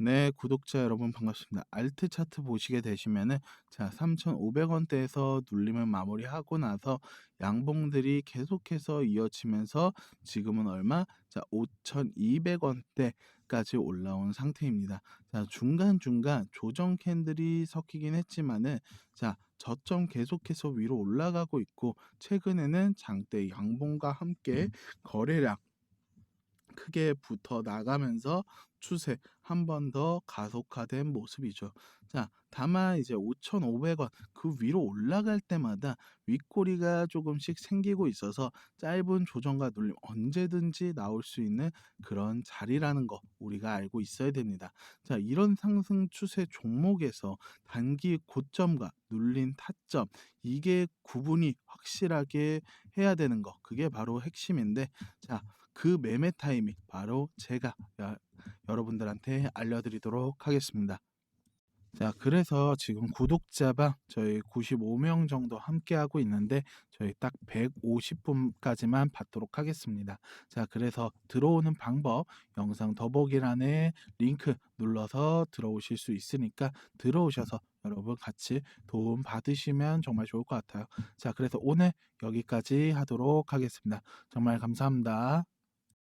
네, 구독자 여러분 반갑습니다. 알트 차트 보시게 되시면은 자, 3,500원대에서 눌림을 마무리하고 나서 양봉들이 계속해서 이어지면서 지금은 얼마? 자, 5,200원대까지 올라온 상태입니다. 자, 중간중간 조정 캔들이 섞이긴 했지만은 자, 저점 계속해서 위로 올라가고 있고 최근에는 장대 양봉과 함께 거래량 크게 붙어 나가면서 추세 한 번 더 가속화된 모습이죠. 자, 다만 이제 5,500원 그 위로 올라갈 때마다 윗꼬리가 조금씩 생기고 있어서 짧은 조정과 눌림 언제든지 나올 수 있는 그런 자리라는 거 우리가 알고 있어야 됩니다. 자, 이런 상승 추세 종목에서 단기 고점과 눌린 타점 이게 구분이 확실하게 해야 되는 거 그게 바로 핵심인데 자, 그 매매 타이밍 바로 제가 여, 여러분들한테 알려드리도록 하겠습니다. 자, 그래서 지금 구독자방 저희 95명 정도 함께 하고 있는데 저희 딱 150분까지만 받도록 하겠습니다. 자, 그래서 들어오는 방법 영상 더보기란에 링크 눌러서 들어오실 수 있으니까 들어오셔서 여러분 같이 도움 받으시면 정말 좋을 것 같아요. 자, 그래서 오늘 여기까지 하도록 하겠습니다. 정말 감사합니다.